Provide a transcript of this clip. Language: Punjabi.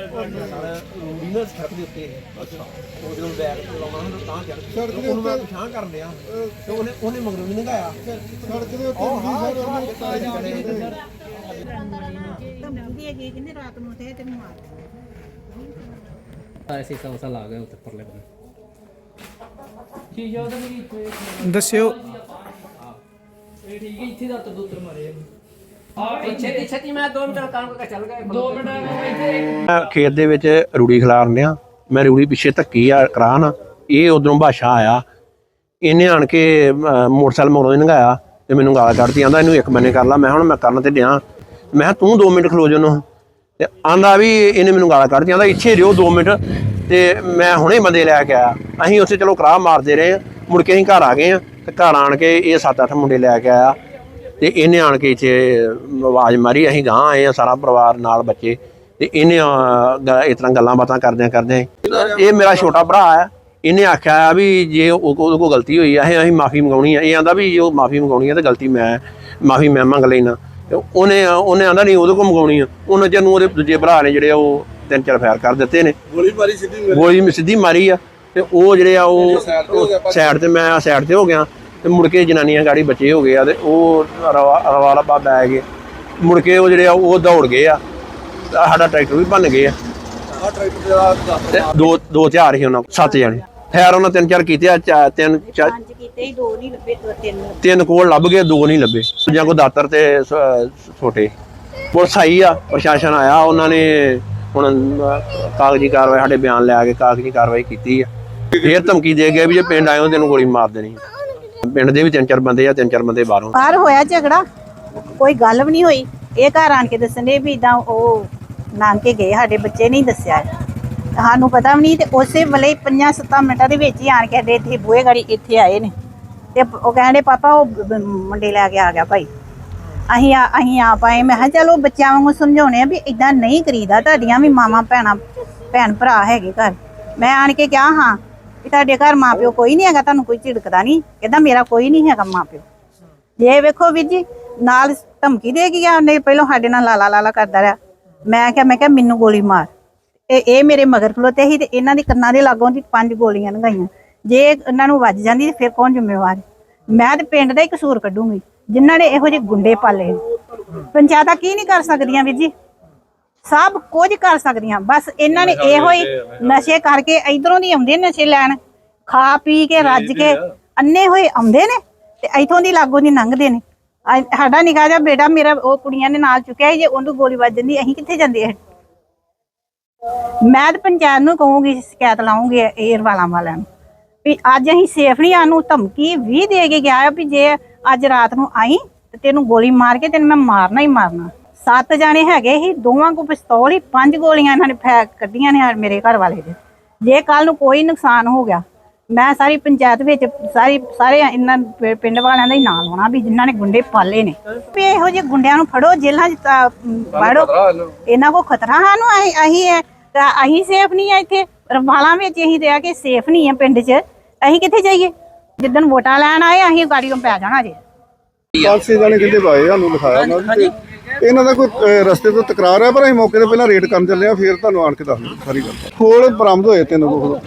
ਰੂੜੀ ਨਾਲ ਸੜਕ ਦੇ ਉੱਤੇ ਅੱਛਾ ਉਹ ਜਦੋਂ ਬੈਗ ਚਲਾਉਣਾ ਹੁੰਦਾ ਤਾਂ ਚੜ ਉਹਨੂੰ ਮੈਂ ਪਛਾਣ ਕਰ ਲਿਆ ਤੇ ਉਹਨੇ ਉਹਨੇ ਮਗਰੋਂ ਵੀ ਲੰਘਾਇਆ ਸੜਕ ਦੇ ਉੱਤੇ ਰੂੜੀ ਸੜਕ ਦੇ ਉੱਤੇ ਰਾਤ ਨੂੰ ਤੇ ਤੈਨੂੰ ਮਾਰ ਸਾਰੇ ਸੀਸਾ ਉਸਾ ਲਾ ਗਏ ਉੱਤੇ ਪਰਲੇ ਬੰਨੇ ਠੀਕ ਆ ਉਹਦਾ ਵੀ ਦੱਸਿਓ। ਇਹ ਠੀਕ ਹੈ, ਇੱਥੇ ਦਾ ਤਦੂਤਰ ਮਾਰੇ ਆ। ਮੈਂ ਖੇਤ ਦੇ ਵਿੱਚ ਰੂੜੀ ਖਿਲਾਰਨੇ ਆ। ਮੈਂ ਰੂੜੀ ਪਿੱਛੇ ਧੱਕੀ ਆ ਕਰਾਨ। ਇਹ ਉਧਰੋਂ ਭਾਸ਼ਾ ਆਇਆ। ਇਹਨੇ ਆਣ ਕੇ ਮੋਟਰਸਾਈਕਲ ਮੋੜੋ ਨੰਗਾਇਆ ਤੇ ਮੈਨੂੰ ਗਾਲ ਕੱਢਦੀ ਆਂਦਾ ਇਹਨੂੰ ਇੱਕ ਮੈਨੇ ਕਰ ਲਾ ਮੈਂ ਹੁਣ ਮੈਂ ਕਰਨ ਤੇ ਡਿਆ। ਮੈਂ ਤੂੰ 2 ਮਿੰਟ ਖਲੋ ਜਨੂੰ ਤੇ ਆਂਦਾ ਵੀ ਇਹਨੇ ਮੈਨੂੰ ਗਾਲ ਕੱਢਦੀ ਆਂਦਾ ਇੱਥੇ ਰਿਓ 2 ਮਿੰਟ। ਤੇ ਮੈਂ ਹੁਣੇ ਬੰਦੇ ਲੈ ਕੇ ਆਇਆ। ਅਸੀਂ ਉਸੇ ਚਲੋ ਕਰਾਹ ਮਾਰਦੇ ਰਹੇ। ਮੁੜ ਕੇ ਅਸੀਂ ਘਰ ਆ ਗਏ ਤੇ ਘਰ ਆਣ ਕੇ ਇਹ 7-8 ਮੁੰਡੇ ਲੈ ਕੇ ਆਇਆ। ਤੇ ਇਹਨੇ ਆਣ ਕੇ ਇੱਥੇ ਆਵਾਜ਼ ਮਾਰੀ ਅਸੀਂ ਗਾਂ ਆਏ ਆ ਸਾਰਾ ਪਰਿਵਾਰ ਨਾਲ ਬੱਚੇ। ਤੇ ਇਹਨੇ ਇਸ ਤਰ੍ਹਾਂ ਗੱਲਾਂ ਬਾਤਾਂ ਕਰਦਿਆਂ ਕਰਦਿਆਂ ਇਹ ਮੇਰਾ ਛੋਟਾ ਭਰਾ ਆ ਇਹਨੇ ਆਖਿਆ ਵੀ ਜੇ ਉਹ ਉਹਦੇ ਕੋਲ ਗਲਤੀ ਹੋਈ ਆ ਇਹ ਅਸੀਂ ਮਾਫੀ ਮੰਗਾਉਣੀ ਆ। ਇਹ ਆਂਦਾ ਵੀ ਜੋ ਮਾਫੀ ਮੰਗਾਉਣੀ ਆ ਤੇ ਗਲਤੀ ਮੈਂ ਮਾਫੀ ਮੈਂ ਮੰਗ ਲੈਣਾ। ਉਹਨੇ ਉਹਨੇ ਆਂਦਾ ਨਹੀਂ ਉਹਦੇ ਕੋਲ ਮੰਗਾਉਣੀ ਆ। ਉਹਨਾਂ ਚਿਰ ਨੂੰ ਉਹਦੇ ਦੂਜੇ ਭਰਾ ਨੇ ਜਿਹੜੇ ਉਹ ਤਿੰਨ ਚਾਰ ਫਾਇਰ ਕਰ ਦਿੱਤੇ ਨੇ। ਗੋਲੀ ਮਾਰੀ ਸਿੱਧੀ ਗੋਲੀ ਸਿੱਧੀ ਮਾਰੀ ਆ। ਤੇ ਉਹ ਜਿਹੜੇ ਆ ਉਹ ਸਾਈਡ ਤੇ ਮੈਂ ਸਾਈਡ ਤੇ ਹੋ ਗਿਆ। ਤੇ ਮੁੜ ਕੇ ਜਨਾਨੀਆਂ ਗਾੜੀ ਬੱਚੇ ਹੋ ਗਏ ਆ ਤੇ ਉਹ ਰਵਾ ਰਵਾ ਬੈ ਗਏ। ਮੁੜ ਕੇ ਉਹ ਜਿਹੜੇ ਆ ਉਹ ਦੌੜ ਗਏ ਆ। ਸਾਡਾ ਟਰੈਕਟਰ ਵੀ ਭੰਨ ਗਏ ਆ। ਆ ਟਰੈਕਟਰ ਦਾ ਤੇ ਦੋ ਦੋ ਹਥਿਆਰ ਸੀ ਉਹਨਾਂ ਕੋਲ ਸੱਤ ਜਣੇ। ਖੈਰ ਉਹਨਾਂ ਤਿੰਨ ਚਾਰ ਕੀਤੇ ਆ ਚਾ- ਤਿੰਨ ਚਾ- ਪੰਜ ਕੀਤੇ ਹੀ ਦੋ ਨਹੀਂ ਲੱਭੇ ਦੋ ਤਿੰਨ ਤਿੰਨ ਕੋਲ ਲੱਭ ਗਏ ਦੋ ਨਹੀਂ ਲੱਭੇ। ਜਾਂ ਕੋ ਦਾਤਰ ਤੇ ਸ- ਛੋਟੇ। ਪੁਲਿਸ ਆਈ ਆ ਪ੍ਰਸ਼ਾਸਨ ਆਇਆ ਉਹਨਾਂ ਨੇ ਹੁਣ ਅਹ, ਕਾਗਜ਼ੀ ਕਾਰਵਾਈ ਸਾਡੇ ਬਿਆਨ ਲੈ ਕੇ ਕਾਗਜ਼ੀ ਕਾਰਵਾਈ ਕੀਤੀ ਆ। ਫੇਰ ਧਮਕੀ ਦੇ ਗਏ ਵੀ ਜੇ ਪਿੰਡ ਆਇਓ ਤੈਨੂੰ ਗੋਲੀ ਮਾਰ ਦੇਣੀ। ਆ। ਪਿੰਡ ਦੇ ਵੀ ਤਿੰਨ ਚਾਰ ਬੰਦੇ ਆ, ਤਿੰਨ ਚਾਰ ਬੰਦੇ ਬਾਹਰੋਂ। ਬਾਹਰ ਹੋਇਆ ਝਗੜਾ, ਕੋਈ ਗੱਲ ਵੀ ਨਹੀਂ ਹੋਈ। ਇਹ ਘਰ ਆਣ ਕੇ ਦੱਸਣੇ ਵੀ ਇਦਾਂ ਉਹ ਨਾਨਕੇ ਗਏ, ਸਾਡੇ ਬੱਚੇ ਨਹੀਂ ਦੱਸਿਆ। ਸਾਨੂੰ ਪਤਾ ਵੀ ਨਹੀਂ ਤੇ ਉਸੇ ਵੇਲੇ 5-7 ਮਿੰਟਾਂ ਦੇ ਵਿੱਚ ਹੀ ਆਣ ਕੇ ਸਾਡੇ ਇੱਥੇ ਬੂਹੇ ਗਾੜੀ ਇੱਥੇ ਆਏ ਨੇ। ਤੇ ਉਹ ਕਹਿੰਦੇ, ਪਾਪਾ, ਉਹ ਮੁੰਡੇ ਲੈ ਕੇ ਆ ਗਿਆ ਭਾਈ। ਅਸੀਂ ਆ ਅਸੀਂ ਆ ਪਾਏ ਮੈਂ ਕਿਹਾ, ਚਲੋ, ਬੱਚਿਆਂ ਵਾਂਗੂ ਸਮਝਾਉਣੇ ਆ ਵੀ ਇਦਾਂ ਨਹੀਂ ਕਰੀਦਾ। ਤੁਹਾਡੀਆਂ ਵੀ ਮਾਵਾਂ, ਭੈਣਾਂ, ਭੈਣ ਭਰਾ ਹੈਗੇ ਘਰ। ਮੈਂ ਆਣ ਕੇ ਕਿਹਾ, ਹਾਂ। ਵੀ ਤੁਹਾਡੇ ਘਰ ਮਾਪਿਓ ਕੋਈ ਨਹੀਂ ਹੈਗਾ, ਤੁਹਾਨੂੰ ਕੋਈ ਝਿੜਕਦਾ ਨਹੀਂ। ਕਹਿੰਦਾ ਮੇਰਾ ਕੋਈ ਨਹੀਂ ਹੈਗਾ ਮਾਪਿਓ। ਜੇ ਵੇਖੋ ਵੀਰ ਜੀ, ਨਾਲ ਧਮਕੀ ਦੇ ਗਿਆ ਉਹਨੇ, ਪਹਿਲਾਂ ਸਾਡੇ ਨਾਲ ਲਾਲਾ ਲਾਲਾ ਕਰਦਾ ਰਿਹਾ। ਮੈਂ ਕਿਹਾ ਮੈਂ ਕਿਹਾ, ਮੈਨੂੰ ਗੋਲੀ ਮਾਰ। ਤੇ ਇਹ ਮੇਰੇ ਮਗਰ ਖਲੋਤੇ ਸੀ ਤੇ ਇਹਨਾਂ ਦੀ ਕੰਨਾਂ ਦੇ ਲਾਗੋਂ ਦੀ ਪੰਜ ਗੋਲੀਆਂ ਲੰਘਾਈਆਂ। ਜੇ ਇਹਨਾਂ ਨੂੰ ਵੱਜ ਜਾਂਦੀ ਤੇ ਫਿਰ ਕੌਣ ਜ਼ਿੰਮੇਵਾਰ? ਮੈਂ ਤੇ ਪਿੰਡ ਦਾ ਹੀ ਕਸੂਰ ਕੱਢੂੰਗੀ। ਜਿਨ੍ਹਾਂ ਨੇ ਇਹੋ ਜਿਹੇ ਗੁੰਡੇ ਪਾਲੇ ਪੰਚਾਇਤਾਂ ਕੀ ਨਹੀਂ ਕਰ ਸਕਦੀਆਂ ਵੀਰ ਜੀ? ਸਭ ਕੁਝ ਕਰ ਸਕਦੀਆਂ। ਬਸ ਇਹਨਾਂ ਨੇ ਇਹੋ ਹੀ ਨਸ਼ੇ ਕਰਕੇ ਇਧਰੋਂ ਦੀ ਆਉਂਦੇ ਨੇ ਨਸ਼ੇ ਲੈਣ ਖਾ ਪੀ ਕੇ ਰੱਜ ਕੇ ਅੰਨੇ ਹੋਏ ਆਉਂਦੇ ਨੇ ਤੇ ਇਥੋਂ ਦੀ ਲਾਗੋਂ ਦੀ ਲੰਘਦੇ ਨੇ। ਸਾਡਾ ਨਿਕਾ ਜਿਹਾ ਬੇਟਾ ਮੇਰਾ ਉਹ ਕੁੜੀਆਂ ਨੇ ਨਾਲ ਚੁੱਕਿਆ ਜੇ ਉਹਨੂੰ ਗੋਲੀ ਵੱਜ ਜਾਂਦੀ ਅਸੀਂ ਕਿੱਥੇ ਜਾਂਦੇ ਆ? ਮੈਂ ਤਾਂ ਪੰਚਾਇਤ ਨੂੰ ਕਹੂੰਗੀ ਸ਼ਿਕਾਇਤ ਲਾਉਂਗੀ ਏਅਰ ਵਾਲਾਂ ਵਾਲਿਆਂ ਨੂੰ ਵੀ ਅੱਜ ਅਸੀਂ ਸੇਫ ਨਹੀਂ ਆਨੂੰ ਧਮਕੀ ਵੀ ਦੇ ਕੇ ਗਿਆ ਵੀ ਜੇ ਅੱਜ ਰਾਤ ਨੂੰ ਆਈ ਤੇ ਤੈਨੂੰ ਗੋਲੀ ਮਾਰ ਕੇ ਤੈਨੂੰ ਮੈਂ ਮਾਰਨਾ ਹੀ ਮਾਰਨਾ। ਸੱਤ ਜਾਣੇ ਹੈਗੇ ਸੀ ਦੋਵਾਂ ਕੋ ਪਿਸਤੌਲ ਹੀ ਪੰਜ ਗੋਲੀਆਂ ਇਹਨਾਂ ਨੇ ਫੈ ਕੱਢੀਆਂ ਨੇ ਮੇਰੇ ਘਰ ਵਾਲੇ ਦੇ। ਜੇ ਕੱਲ ਨੂੰ ਕੋਈ ਨੁਕਸਾਨ ਹੋ ਗਿਆ ਮੈਂ ਸਾਰੀ ਪੰਚਾਇਤ ਵਿੱਚ ਸਾਰੀ ਸਾਰੇ ਇਹਨਾਂ ਪਿੰਡ ਵਾਲਿਆਂ ਦਾ ਹੀ ਨਾਂ ਲਾਉਣਾ ਵੀ ਜਿਨ੍ਹਾਂ ਨੇ ਗੁੰਡੇ ਪਾਲੇ ਨੇ। ਵੀ ਇਹੋ ਜਿਹੇ ਗੁੰਡਿਆਂ ਨੂੰ ਫੜੋ ਜੇਲ੍ਹਾਂ 'ਚ ਵਾੜੋ ਇਹਨਾਂ ਕੋ ਖਤਰਾ ਸਾਨੂੰ ਅਸੀਂ ਹੈ ਤਾਂ ਅਸੀਂ ਸੇਫ ਨਹੀਂ ਆ ਇੱਥੇ। ਰਵਾਲਾਂ ਵਿੱਚ ਅਸੀਂ ਤੇ ਆ ਕੇ ਸੇਫ ਨਹੀਂ ਆ ਪਿੰਡ 'ਚ। ਅਸੀਂ ਕਿੱਥੇ ਜਾਈਏ? ਜਿੱਦਣ ਵੋਟਾਂ ਲੈਣ ਆਏ ਅਸੀਂ ਗਾੜੀਆਂ ਪੈ ਜਾਣਾ ਜੇ। ਪੰਜ ਛੇ ਜਾਣੇ ਕਹਿੰਦੇ ਬਾਏ ਸਾਨੂੰ ਲਿਖਾਇਆ ਉਹਨਾਂ ਨੇ ਇਹਨਾਂ ਦਾ ਕੋਈ ਅਹ, ਰਸਤੇ ਤੋਂ ਤਕਰਾਰ ਹੈ ਪਰ ਅਸੀਂ ਮੌਕੇ ਤੇ ਪਹਿਲਾਂ ਰੇਡ ਕਰਨ ਚੱਲੇ ਆ ਫਿਰ ਤੁਹਾਨੂੰ ਆਣ ਕੇ ਦੱਸ ਦਿੰਦੇ ਸਾਰੀ ਗੱਲ। ਖੋਲ ਬਰਾਮਦ ਹੋਏ ਤਿੰਨ ਕੋਲ